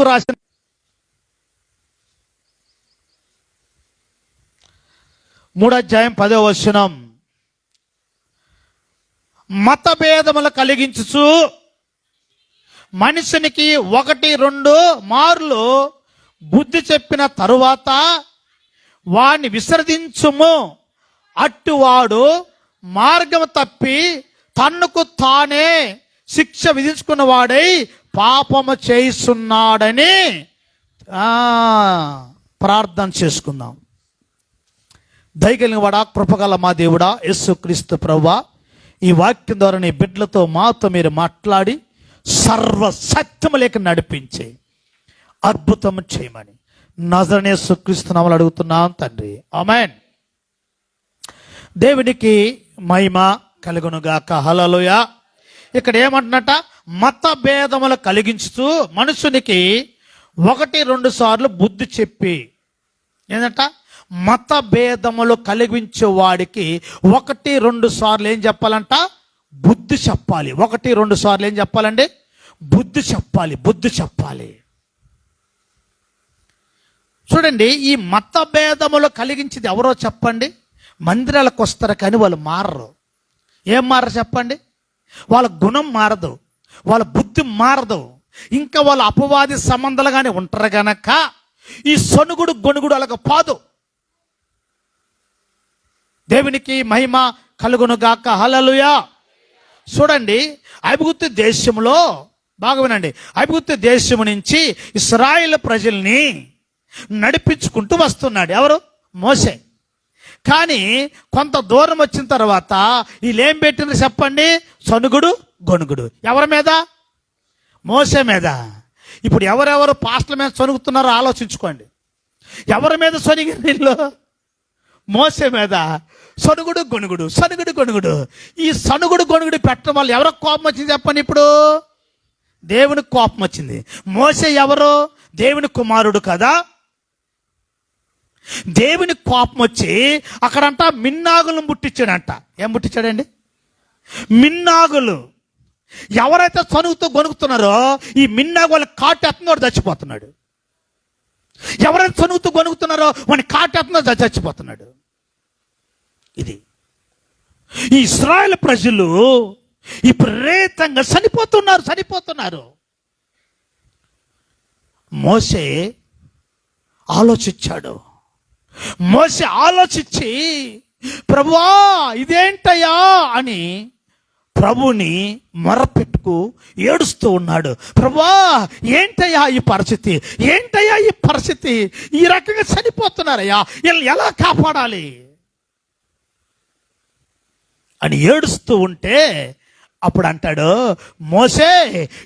తీతుకు రాసిన మూడధ్యాయం పదో వచనం. మతభేదములు కలిగించుచు మనిషినికి ఒకటి రెండు మార్లు బుద్ధి చెప్పిన తరువాత వాణ్ణి విసర్జించుము. అట్టువాడు మార్గం తప్పి తన్నుకు తానే శిక్ష విధించుకున్న వాడై పాపము చేయిస్తున్నాడని ప్రార్థన చేసుకుందాం. దయగలిగిన వాడా కృపగల మా దేవుడా యేసుక్రీస్తు ప్రభా ఈ వాక్యం ద్వారా నీ బిడ్డలతో మాతో మీరు మాట్లాడి సర్వ సత్యములేక నడిపించి అద్భుతం చేయమని. నజరనే సుక్రీస్తున్నామని అడుగుతున్నాం తండ్రి. ఆమెన్. దేవునికి మహిమ కలుగునుగాక. హలలుయ ఇక్కడ ఏమంటున్నట? మత భేదములు కలిగించుతూ మనుషునికి ఒకటి రెండు సార్లు బుద్ధి చెప్పి. ఏంటంట మత భేదములు కలిగించే వాడికి ఒకటి రెండు సార్లు ఏం చెప్పాలంట? బుద్ధి చెప్పాలి. ఒకటి రెండు సార్లు ఏం చెప్పాలండి? బుద్ధి చెప్పాలి. బుద్ధి చెప్పాలి. చూడండి ఈ మత భేదములు కలిగించేది ఎవరో చెప్పండి? మందిరాలకు వస్తారు కానీ వాళ్ళు మారరు. ఏం మారరు చెప్పండి? వాళ్ళ గుణం మారదు. వాళ్ళ బుద్ధి మారదు. ఇంకా వాళ్ళ అపవాది సంబంధాలుగానే ఉంటారు గనక ఈ సొనుగుడు గొనుగుడు అలాగ పాదు. దేవునికి మహిమ కలుగునుగాక. హలలుయా చూడండి ఐగుప్తు దేశంలో బాగా వినండి ఐగుప్తు దేశం నుంచి ఇస్రాయిల్ ప్రజల్ని నడిపించుకుంటూ వస్తున్నాడు. ఎవరు? మోసే కానీ కొంత దూరం వచ్చిన తర్వాత వీళ్ళేం పెట్టిన చెప్పండి? సనుగుడు గొనుగుడు. ఎవరి మీద? మోసే మీద. ఇప్పుడు ఎవరెవరు పాస్టల మీద సొనుగుతున్నారో ఆలోచించుకోండి. ఎవరి మీద సొనిగి వీళ్ళు మోసే మీద. సనుగుడు గొనుగుడు సనుగుడు గొనుగుడు. ఈ సనుగుడు గొనుగుడు పెట్టడం వల్ల ఎవరికి కోపం వచ్చింది చెప్పండి ఇప్పుడు? దేవునికి కోపం వచ్చింది. మోసే ఎవరు? దేవుని కుమారుడు కదా. దేవుని కోపం వచ్చి అక్కడంట మిన్నాగులను ముట్టించాడంట. ఏం ముట్టించాడండి? మిన్నాగులు. ఎవరైతే చనువుతో గొనుగుతున్నారో ఈ మిన్నా వాళ్ళ కాటెత్తున్నాడు చచ్చిపోతున్నాడు. ఎవరైతే చనువుతో గొనుగుతున్నారో వాడిని కాటెత్తున్నాడు చచ్చిపోతున్నాడు. ఇది. ఈ ఇస్రాయల్ ప్రజలు విపరీతంగా చనిపోతున్నారు చనిపోతున్నారు. మోసే ఆలోచించాడు. మోసే ఆలోచించి ప్రభువా ఇదేంటయ్యా? అని ప్రభుని మొరపెట్టుకు ఏడుస్తూ ఉన్నాడు. ప్రభా ఏంటయ్యా ఈ పరిస్థితి? ఏంటయ్యా ఈ పరిస్థితి? ఈ రకంగా చనిపోతున్నారయ్యా. వీళ్ళు ఎలా కాపాడాలి? అని ఏడుస్తూ ఉంటే అప్పుడు అంటాడు మోసే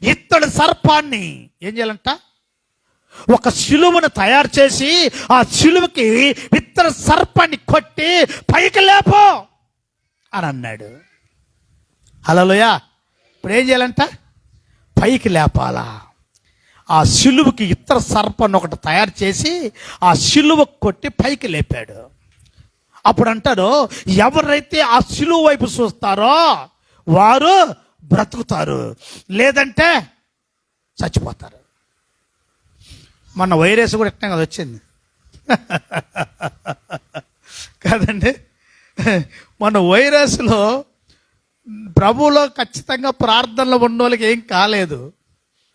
ఇత్తడి సర్పాన్ని ఏం చేయాలంట? ఒక శిలువను తయారు చేసి ఆ శిలువకి ఇత్తడి సర్పాన్ని కొట్టి పైకి లేపో అని అన్నాడు. హలోయా ఇప్పుడు ఏం చేయాలంట? పైకి లేపాలా. ఆ శిలువకి ఇతర సర్పను ఒకటి తయారు చేసి ఆ శిలువ కొట్టి పైకి లేపాడు. అప్పుడు అంటాడు ఎవరైతే ఆ శిలువ వైపు చూస్తారో వారు బ్రతుకుతారు లేదంటే చచ్చిపోతారు. మొన్న వైరస్ కూడా ఇట్లా కదా వచ్చింది. కాదండి. మన వైరస్లో ప్రభువులో ఖచ్చితంగా ప్రార్థనలో ఉన్న వాళ్ళకి ఏం కాలేదు.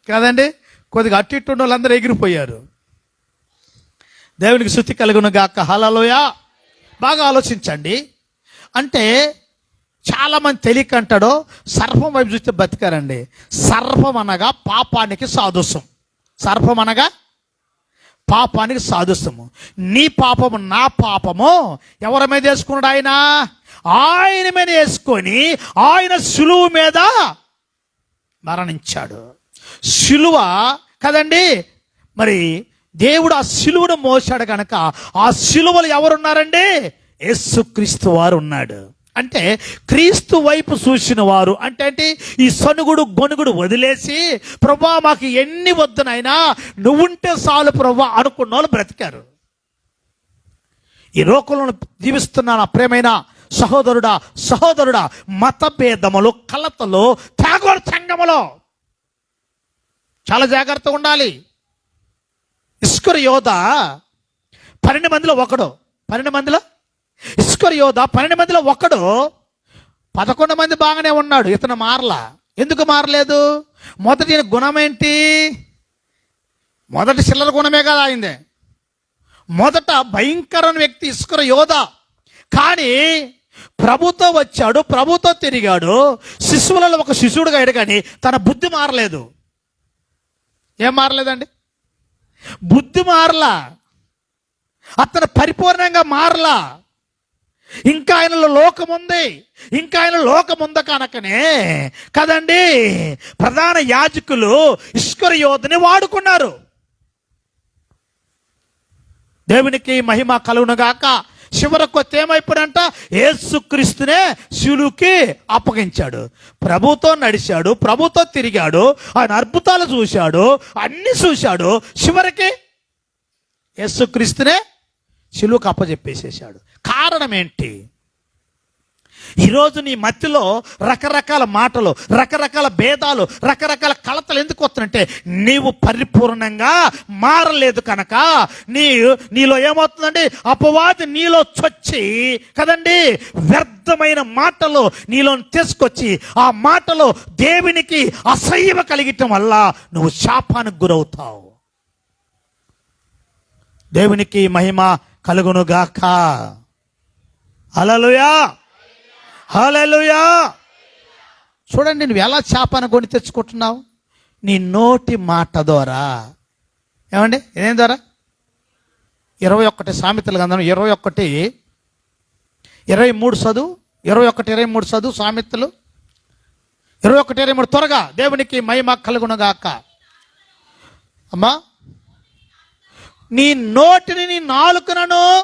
కాదండి? కొద్దిగా అటు ఇటు ఉన్న వాళ్ళందరూ ఎగిరిపోయారు. దేవునికి శుద్ధి కలుగును గాక. హలలోయా బాగా ఆలోచించండి. అంటే చాలామంది తెలియక అంటాడో సర్పం వైపు చూస్తే బతికారండి. సర్పం అనగా పాపానికి సాదృశ్యం. సర్పం అనగా పాపానికి సాదృశ్యము. నీ పాపము నా పాపము ఎవరి మీద వేసుకున్నాడు ఆయన? ఆయన మీద వేసుకొని ఆయన సులువు మీద మరణించాడు. శిలువ కదండి? మరి దేవుడు ఆ శిలువను మోసాడు కనుక ఆ శిలువలు ఎవరున్నారండి? యేసుక్రీస్తు వారు ఉన్నాడు. అంటే క్రీస్తు వైపు చూసిన వారు అంటే అంటే ఈ సనుగుడు గొనుగుడు వదిలేసి ప్రభా మాకు ఎన్ని వద్దునైనా నువ్వుంటే చాలు ప్రభా అనుకున్న వాళ్ళు బ్రతికారు. ఈ లోకంలో జీవిస్తున్న నా ప్రేమైన సహోదరుడా సహోదరుడా మతభేదములు కలతలు త్యాగోడు సంగములో చాలా జాగ్రత్తగా ఉండాలి. ఇస్కర్ యోధ పన్నెండు మందిలో ఒకడు. పన్నెండు మందిలో? ఇస్కర్ యోధ పన్నెండు మందిలో ఒకడు. పదకొండు మంది బాగానే ఉన్నాడు. ఇతను మారలా. ఎందుకు మారలేదు? మొదటి గుణం ఏంటి? మొదటి చిల్లర గుణమే కదా అయిందే మొదట భయంకరమైన వ్యక్తి ఇస్కర యోధ కానీ ప్రభుతో వచ్చాడు ప్రభుతో తిరిగాడు. శిశువులలో ఒక శిశువుడుగా అయ్యాడు కానీ తన బుద్ధి మారలేదు. ఏం మారలేదండి? బుద్ధి మారలా. అతను పరిపూర్ణంగా మారలా. ఇంకా ఆయనలో లోకం ఉంది. ఇంకా ఆయన లోకం ఉంది కనుకనే కదండి ప్రధాన యాజకులు ఇష్కర యోధని వాడుకున్నారు. దేవునికి మహిమ కలుగునుగాక. చివరకు వస్తే ఏమైపోయాడంట ఏసుక్రీస్తునే శిలుకి అప్పగించాడు. ప్రభుతో నడిచాడు ప్రభుతో తిరిగాడు ఆయన అద్భుతాలు చూశాడు అన్ని చూశాడు. చివరికి యేసుక్రీస్తునే శిలువుకు అప్పచెప్పేసేసాడు కారణం ఏంటి? ఈరోజు నీ మధ్యలో రకరకాల మాటలు రకరకాల భేదాలు రకరకాల కలతలు ఎందుకు వస్తున్నాయంటే నీవు పరిపూర్ణంగా మారలేదు కనుక నీ నీలో ఏమవుతుందండి? అపవాది నీలో చొచ్చి కదండి? వ్యర్థమైన మాటలు నీలో తీసుకొచ్చి ఆ మాటలు దేవునికి అసహ్యం కలిగటం వల్ల నువ్వు శాపానికి గురవుతావు. దేవునికి మహిమ కలుగునుగాక. అలలుయా హలలుయా చూడండి నువ్వు ఎలా చేపను కొని తెచ్చుకుంటున్నావు? నీ నోటి మాట ద్వారా. ఏమండి? ఏదేం ద్వారా? ఇరవై ఒకటి సామెతలు గంధం ఇరవై ఒకటి ఇరవై మూడు చదువు ఇరవై ఒకటి ఇరవై మూడు చదువు సామెతలు. ఇరవై ఒకటి ఇరవై మూడు త్వరగా దేవునికి మహిమ కలుగునగాక అమ్మా నీ నోటిని నీ నాలుకనను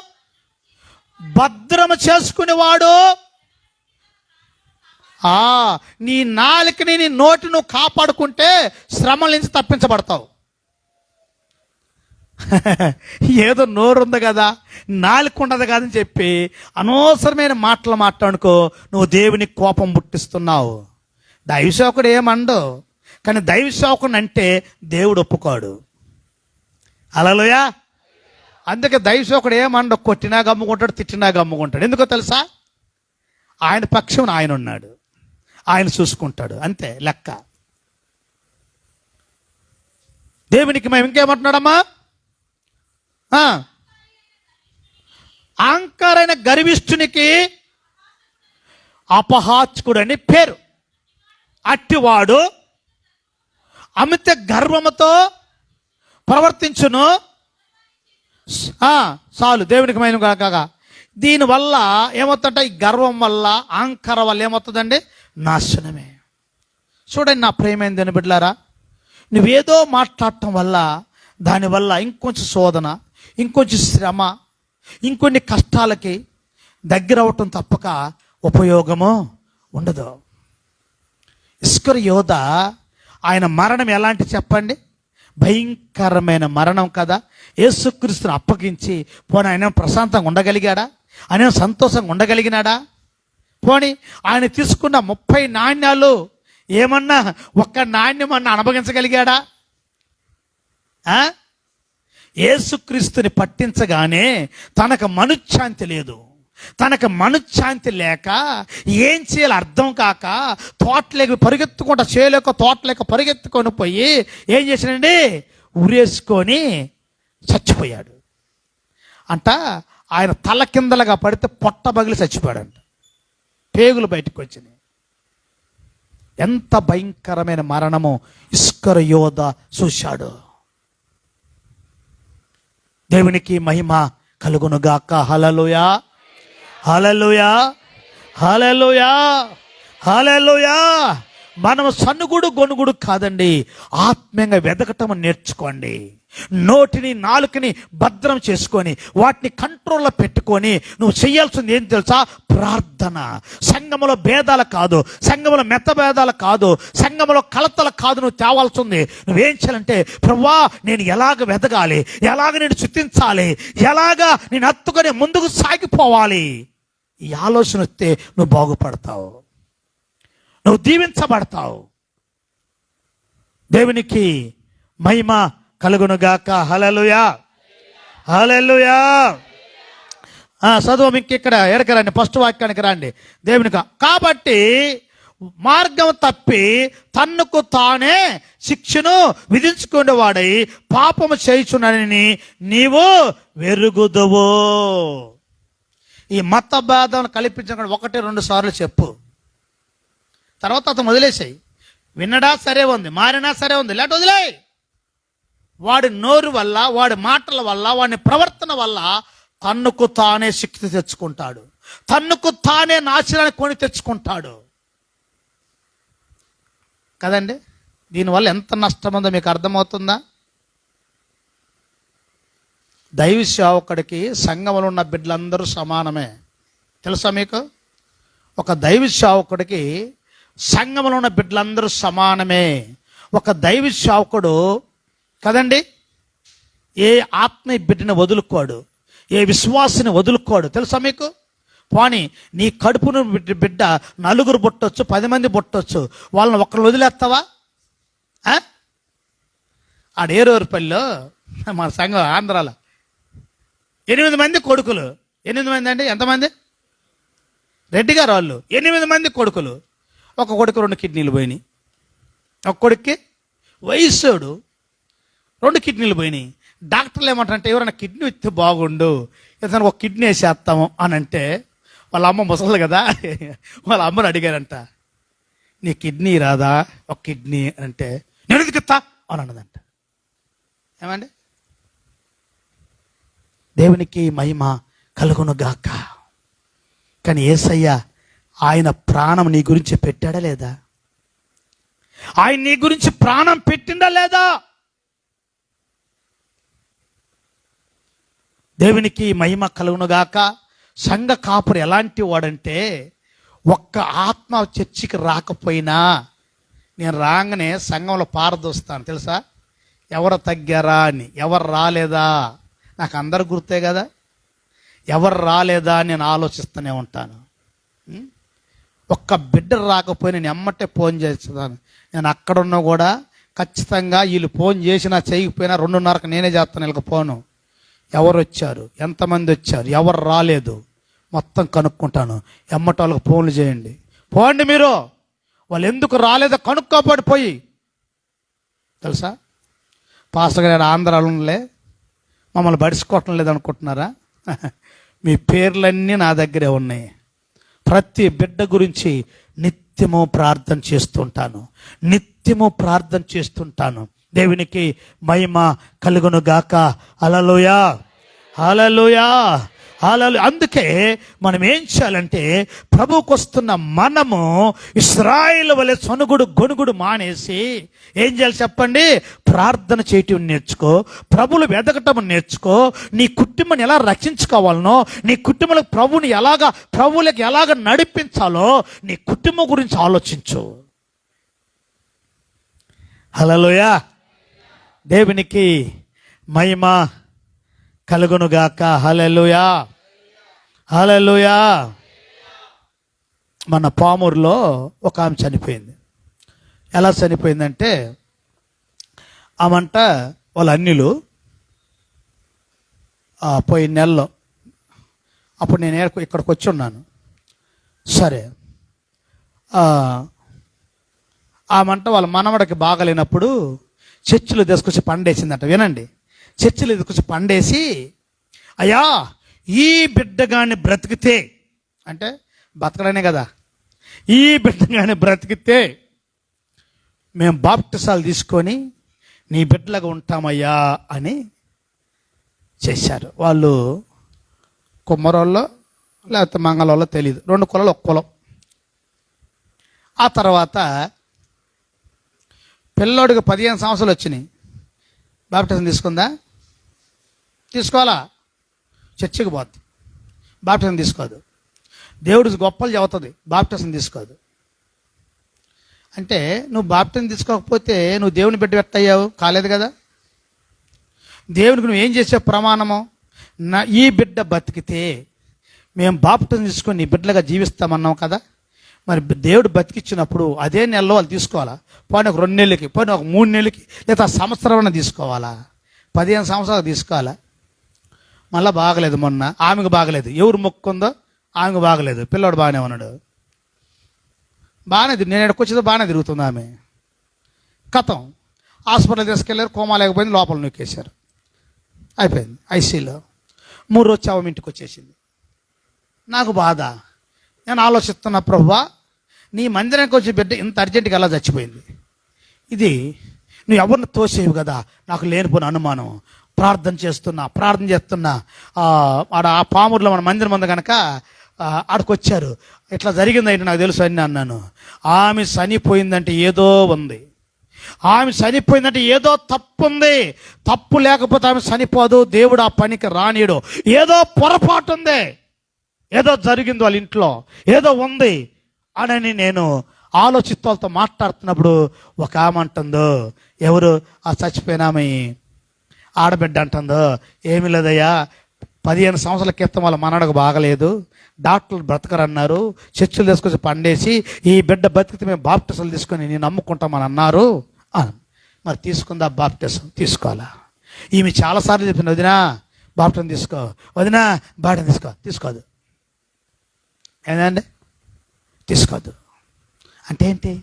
భద్రము చేసుకునేవాడు. ఆ నీ నాలుకని నీ నోటి నువ్వు కాపాడుకుంటే శ్రమల నుంచి తప్పించబడతావు. ఏదో నోరు ఉంది కదా నాలుక ఉండదు కాదని చెప్పి అనవసరమైన మాటలు మాట్లాడుకో నువ్వు దేవుని కోపం పుట్టిస్తున్నావు. దైవసేవకుడు ఏమండవు కానీ దైవసేవకుడు అంటే దేవుడు ఒప్పుకోడు. అలలోయా! అందుకే దైవసేవకుడు ఏమండవు కొట్టినా గమ్ముకుంటాడు తిట్టినా గమ్ముకుంటాడు. ఎందుకో తెలుసా? ఆయన పక్షం ఆయన ఉన్నాడు. ఆయన చూసుకుంటాడు. అంతే లెక్క. దేవునికి మేము ఇంకేమంటున్నాడమ్మా? అహంకారైన గర్విష్ఠునికి అపహాచకుడు అని పేరు. అట్టివాడు అమిత గర్వముతో ప్రవర్తించును. చాలు దేవునికి మైన కాక దీనివల్ల ఏమవుతుందంటే ఈ గర్వం వల్ల అహంకారం వల్ల ఏమవుతుందండి? నాశనమే. చూడండి నా ప్రేమైన దేని బిడ్డలారా? నువ్వేదో మాట్లాడటం వల్ల దానివల్ల ఇంకొంచెం శోధన ఇంకొంచెం శ్రమ ఇంకొన్ని కష్టాలకి దగ్గర అవటం తప్పక ఉపయోగము ఉండదు. ఇస్కర్ యోధ ఆయన మరణం ఎలాంటి చెప్పండి? భయంకరమైన మరణం కదా. యేసుక్రీస్తుని అప్పగించి పోనీ ఆయన ప్రశాంతంగా ఉండగలిగాడా? ఆయన సంతోషంగా ఉండగలిగినాడా? పోనీ ఆయన తీసుకున్న ముప్పై నాణ్యాలు ఏమన్నా ఒక్క నాణ్యం అన్న అనుభవించగలిగాడా? ఏసుక్రీస్తుని యేసుక్రీస్తుని పట్టించగానే తనకు మనశ్శాంతి లేదు. తనకు మనశ్శాంతి లేక ఏం చేయాలి అర్థం కాక తోటలేక పరిగెత్తుకుంటా చేయలేక తోటలేక పరిగెత్తుకొని పోయి ఏం చేశాడండి? ఉరేసుకొని చచ్చిపోయాడు. అంట ఆయన తల కిందలుగా పడితే పొట్ట బగిలి చచ్చిపోయాడంట. పేగులు బయటకు వచ్చినాయి. ఎంత భయంకరమైన మరణము ఇస్కర యోధ చూశాడు. దేవునికి మహిమ కలుగునుగాక హలలుయా హలలుయా హలలుయా హలలుయా మనం సన్నుగుడు గొనుగుడు కాదండి. ఆత్మీయంగా వెదకటం నేర్చుకోండి. నోటిని నాలుకని భద్రం చేసుకొని వాటిని కంట్రోల్లో పెట్టుకొని నువ్వు చేయాల్సింది ఏం తెలుసా? ప్రార్థన. సంఘములో భేదాలు కాదు. సంఘములో మెత్త భేదాలు కాదు. సంఘములో కలతలు కాదు. నువ్వు తేవాల్సింది నువ్వేం చేయాలంటే ప్రవ్వా నేను ఎలాగ వెదగాలి? ఎలాగ నేను చుతించాలి ఎలాగా నేను హత్తుకొని ముందుకు సాగిపోవాలి? ఈ ఆలోచన వస్తే నువ్వు బాగుపడతావు. నువ్వు దీవించబడతావు. దేవునికి మహిమ కలుగునుగాక. హలలుయా హలలుయా చదువు మీకు ఇక్కడ ఎడకి రండి. ఫస్ట్ వాక్యానికి రండి. దేవునికి కాబట్టి మార్గం తప్పి తన్నుకు తానే శిక్షను విధించుకునేవాడై పాపము చేయుచున్నానని నీవు వెరుగుదువు. ఈ మత భేదం కల్పించకుండా ఒకటి రెండు సార్లు చెప్పు. తర్వాత అతను వదిలేసాయి. వినడా సరే ఉంది మారినా సరే ఉంది లేట వదిలే వాడి నోరు వల్ల వాడి మాటల వల్ల వాడి ప్రవర్తన వల్ల తన్నుకు తానే శక్తి తెచ్చుకుంటాడు. తన్నుకు తానే నాశనాన్ని కొని తెచ్చుకుంటాడు. కదండి? దీనివల్ల ఎంత నష్టం ఉందో మీకు అర్థమవుతుందా? దైవ సేవకుడికి సంఘంలో ఉన్న బిడ్డలందరూ సమానమే. తెలుసా మీకు? ఒక దైవ సేవకుడికి సంఘంలో ఉన్న బిడ్డలందరూ సమానమే. ఒక దైవ శావకుడు కదండి? ఏ ఆత్మీయ బిడ్డని వదులుకోడు ఏ విశ్వాసిని వదులుకోడు తెలుసా మీకు? పోనీ నీ కడుపును బిడ్డ బిడ్డ నలుగురు పుట్టొచ్చు పది మంది పుట్టొచ్చు వాళ్ళని ఒక్కరు వదిలేస్తావా? ఆడ ఏరూరుపల్లిలో మన సంఘం ఆంధ్రాలో ఎనిమిది మంది కొడుకులు. ఎనిమిది మంది అండి ఎంతమంది? రెడ్డి గారు వాళ్ళు. ఎనిమిది మంది కొడుకులు. ఒక కొడుకు రెండు కిడ్నీలు పోయినాయి. ఒక కొడుక్కి వయస్సుడు రెండు కిడ్నీలు పోయినాయి. డాక్టర్లు ఏమంటారంటే ఎవరైనా కిడ్నీ ఇస్తే బాగుండు ఇతను ఒక కిడ్నీ వేసేస్తాము అని అంటే వాళ్ళ అమ్మ ముసలు కదా వాళ్ళ అమ్మని అడిగారంట నీ కిడ్నీ రాదా? ఒక కిడ్నీ అని అంటే నేను ఎదుగుతా అని అన్నదంట. ఏమండి? దేవునికి మహిమ కలుగును గాక కానీ ఏసయ్య ఆయన ప్రాణం నీ గురించి పెట్టాడా లేదా? ఆయన నీ గురించి ప్రాణం పెట్టిందా లేదా? దేవునికి మహిమ కలుగునుగాక సంఘ కాపురు ఎలాంటి వాడంటే ఒక్క ఆత్మ చర్చికి రాకపోయినా నేను రాగానే సంఘంలో పారదోస్తాను. తెలుసా? ఎవరు తగ్గారా అని. ఎవరు రాలేదా? నాకు అందరు గుర్తే కదా. ఎవరు రాలేదా అని నేను ఆలోచిస్తూనే ఉంటాను. ఒక్క బిడ్డ రాకపోయినా నేను ఎమ్మటే ఫోన్ చేస్తాను నేను అక్కడున్నా కూడా ఖచ్చితంగా వీళ్ళు ఫోన్ చేసినా చేయకపోయినా రెండున్నరకు నేనే చేస్తాను వీళ్ళకి ఫోను. ఎవరు వచ్చారు? ఎంతమంది వచ్చారు? ఎవరు రాలేదు? మొత్తం కనుక్కుంటాను. ఎమ్మటి వాళ్ళకి ఫోన్లు చేయండి. పోండి మీరు. వాళ్ళు ఎందుకు రాలేదో కనుక్కోబడిపోయి తెలుసా? పాస్టర్ గారు ఆంధ్రాలో ఉండలే మమ్మల్ని బడిసుకోవటం లేదనుకుంటున్నారా? మీ పేర్లన్నీ నా దగ్గరే ఉన్నాయి. ప్రతి బిడ్డ గురించి నిత్యము ప్రార్థన చేస్తుంటాను. నిత్యము ప్రార్థన చేస్తుంటాను. దేవునికి మహిమ కలుగును గాక. అలలోయా అలలోయా అలలు అందుకే మనం ఏం చేయాలంటే ప్రభువుకు వస్తున్న మనము ఇస్రాయిల్ వలె సనుగుడు గొనుగుడు మానేసి ఏం చేయాలి చెప్పండి? ప్రార్థన చేయటం నేర్చుకో ప్రభులు వెదకటం నేర్చుకో నీ కుటుంబాన్ని ఎలా రక్షించుకోవాలనో నీ కుటుంబంలో ప్రభుని ఎలాగా ప్రభువులకు ఎలాగ నడిపించాలో నీ కుటుంబం గురించి ఆలోచించు. హలోయ దేవునికి మహిమ కలుగునుగాక. హలెలుయా హలెలుయా మన పామూరులో ఒక ఆమె చనిపోయింది. ఎలా చనిపోయిందంటే ఆమంట వాళ్ళ అన్నిలు పోయిన నెలలో అప్పుడు నేను ఇక్కడికి వచ్చి ఉన్నాను. సరే. ఆ, ఆమంట వాళ్ళ మనవడికి బాగలేనప్పుడు చర్చిలో తీసుకొచ్చి పండేసిందంట. వినండి. చర్చిలో తీసుకొచ్చి పండేసి అయ్యా ఈ బిడ్డగాని బ్రతికితే అంటే బతకడనే కదా ఈ బిడ్డగాని బ్రతికితే మేము బాప్టిసాలు తీసుకొని నీ బిడ్డలాగా ఉంటామయ్యా అని చేశారు. వాళ్ళు కుమ్మరోళ్ళో లేకపోతే మంగళోళ్ళో తెలియదు రెండు కులాలు ఒక కులం. ఆ తర్వాత పిల్లోడికి పదిహేను సంవత్సరాలు వచ్చినాయి. బాప్టిజం తీసుకుందా? తీసుకోవాలా? చర్చికి పోద్ది. బాప్టిజం తీసుకోదు. దేవుడు గొప్పలు చెబుతుంది బాప్టిజం తీసుకోదు. అంటే నువ్వు బాప్టిజం తీసుకోకపోతే నువ్వు దేవుని బిడ్డ పెట్టయ్యావు కాలేదు కదా? దేవునికి నువ్వు ఏం చేసే ప్రమాణము? నా ఈ బిడ్డ బతికితే మేము బాప్టిజం తీసుకొని నీ బిడ్డలుగా జీవిస్తామన్నాం కదా? మరి దేవుడు బతికిచ్చినప్పుడు అదే నెలలో వాళ్ళు తీసుకోవాలా? పోనీ ఒక రెండు నెలలకి పోనీ ఒక మూడు నెలలకి లేదా సంవత్సరం తీసుకోవాలా? పదిహేను సంవత్సరాలు తీసుకోవాలా? మళ్ళీ బాగలేదు మొన్న. ఆమెకు బాగలేదు. ఎవరు మొక్కుందో ఆమెకు బాగలేదు. పిల్లోడు బాగానే ఉన్నాడు. బాగానే నేను ఎక్కడికి బాగానే తిరుగుతుంది ఆమె. కథం హాస్పిటల్ తీసుకెళ్ళారు కోమా లేకపోయింది లోపల నొక్కేశారు. అయిపోయింది ఐసీలో మూడు రోజు చావం ఇంటికి వచ్చేసింది. నాకు బాధ. నేను ఆలోచిస్తున్న ప్రభువా నీ మందిరానికి వచ్చి బిడ్డ ఇంత అర్జెంటుగా ఎలా చచ్చిపోయింది? ఇది నువ్వు ఎవరిని తోసేవు కదా? నాకు లేనిపోయిన అనుమానం. ప్రార్థన చేస్తున్నా ప్రార్థన చేస్తున్నా. ఆడ ఆ పాముర్లో మన మందిరం ఉంది కనుక ఆడకొచ్చారు. ఆడికి వచ్చారు ఇట్లా జరిగిందంటే నాకు తెలుసు అని అన్నాను. ఆమె చనిపోయిందంటే ఏదో ఉంది. ఆమె చనిపోయిందంటే ఏదో తప్పు ఉంది తప్పు లేకపోతే ఆమె చనిపోదు. దేవుడు ఆ పనికి రానియడు. ఏదో పొరపాటు ఉంది ఏదో జరిగింది వాళ్ళ ఇంట్లో. ఏదో ఉంది అని నేను ఆలోచిత్వాలతో మాట్లాడుతున్నప్పుడు ఒక ఆమె అంటుందో ఎవరు? ఆ చచ్చిపోయిన ఆమె. ఆడబిడ్డ అంటుందో ఏమీ లేదయ్యా పదిహేను సంవత్సరాల క్రితం వాళ్ళ మనడకు బాగలేదు. డాక్టర్లు బ్రతకరన్నారు. చర్చలు తీసుకొచ్చి పండేసి ఈ బిడ్డ బతికితే మేము బాప్టిజాలు తీసుకొని నేను నమ్ముకుంటామని అన్నారు. మరి తీసుకుందా బాప్టిసం తీసుకోవాలా. ఈమె చాలాసార్లు చెప్పింది వదినా బాప్టిసం తీసుకో. వదినా బాటం తీసుకో. తీసుకోదు. ఏందండి? తీసుకోదు. అంటే ఏంటి?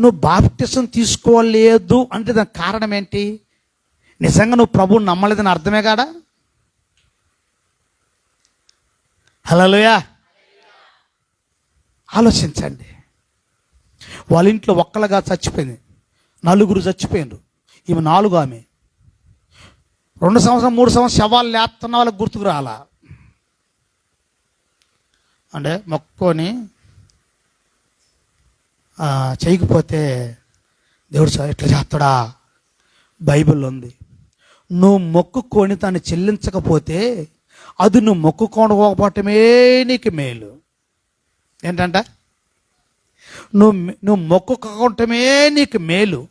నువ్వు బాప్టిసం తీసుకోలేదు అంటే దానికి కారణం ఏంటి? నిజంగా నువ్వు ప్రభువు నమ్మలేదని అర్థమే కాడా హలోయా ఆలోచించండి. వాళ్ళ ఇంట్లో ఒక్కలుగా చచ్చిపోయింది. నలుగురు చచ్చిపోయిండ్రు ఈమె నాలుగు ఆమె. రెండు సంవత్సరం మూడు సంవత్సరం శవాలు లేస్తున్న వాళ్ళకి గుర్తుకు రాలా? అంటే మొక్కుకొని చేయకపోతే దేవుడు ఇట్లా ఎట్లా చేస్తాడా? బైబిల్ ఉంది. నువ్వు మొక్కుకొని దాన్ని చెల్లించకపోతే అది నువ్వు మొక్కుకోకపోవటమే నీకు మేలు. ఏంటంట? నువ్వు నువ్వు మొక్కుకోవటమే నీకు మేలు.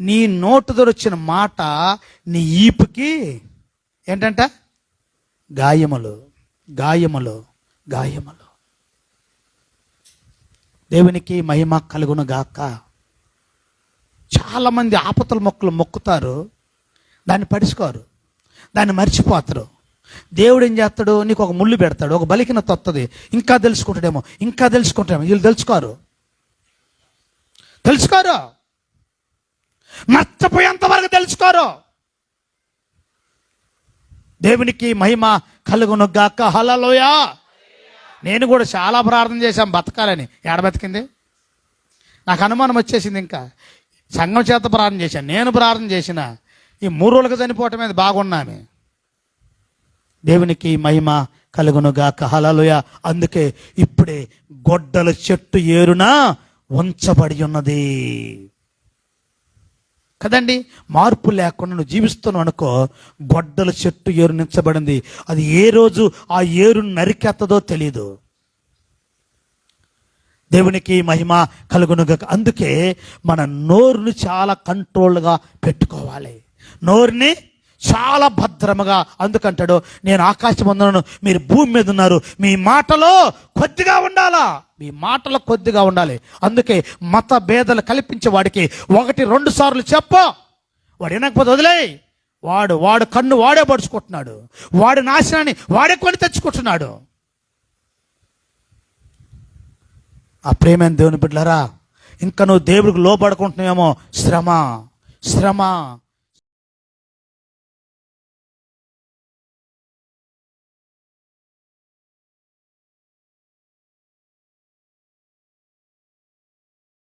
నీ నోటు వచ్చిన మాట నీ ఈపుకి ఏంటంట? గాయములు గాయములు గాయములు. దేవునికి మహిమ కలుగును గాక చాలామంది ఆపతల మొక్కలు మొక్కుతారు. దాన్ని పడుచుకోరు. దాన్ని మర్చిపోతారు. దేవుడు ఏం చేస్తాడు? నీకు ఒక ముళ్ళు పెడతాడు. ఒక బలికిన తొత్తది. ఇంకా తెలుసుకుంటాడేమో. ఇంకా తెలుసుకుంటాడేమో. వీళ్ళు తెలుసుకోరు. తెలుసుకోరు. నష్టపోయేంత వరకు తెలుసుకోరు. దేవునికి మహిమ కలుగును గాక హలలోయా నేను కూడా చాలా ప్రార్థన చేశాను బతకాలని. ఏడ బతికింది? నాకు అనుమానం వచ్చేసింది ఇంకా. సంఘం చేత ప్రార్థన చేశాను. నేను ప్రార్థన చేసిన ఈ మూడు రోజులకు చనిపోవటం మీద బాగున్నామే. దేవునికి మహిమ కలుగునుగా హలలుయ అందుకే ఇప్పుడే గొడ్డల చెట్టు ఏరున ఉంచబడి ఉన్నది. కదండి? మార్పు లేకుండా నువ్వు జీవిస్తున్నావు అనుకో గొడ్డల చెట్టు ఏరు నించబడింది. అది ఏ రోజు ఆ ఏరు నరికెత్తదో తెలియదు దేవునికి మహిమ కలుగునుగా అందుకే మన నోరుని చాలా కంట్రోల్గా పెట్టుకోవాలి. నోరుని చాలా భద్రముగా అందుకంటాడు. నేను ఆకాశం ఉన్నాను మీరు భూమి మీద ఉన్నారు. మీ మాటలో కొద్దిగా ఉండాలా? మీ మాటలో కొద్దిగా ఉండాలి. అందుకే మత భేదాలు కల్పించే వాడికి ఒకటి రెండు సార్లు చెప్పు. వాడు వినకపోతే వదిలేయ్. వాడు వాడు కన్ను వాడే పడుచుకుంటున్నాడు వాడి నాశనాన్ని వాడే కొని తెచ్చుకుంటున్నాడు. ఆ ప్రేమైన దేవుని బిడ్డలారా ఇంకా నువ్వు దేవుడికి లోపడుకుంటున్నావేమో శ్రమ శ్రమ.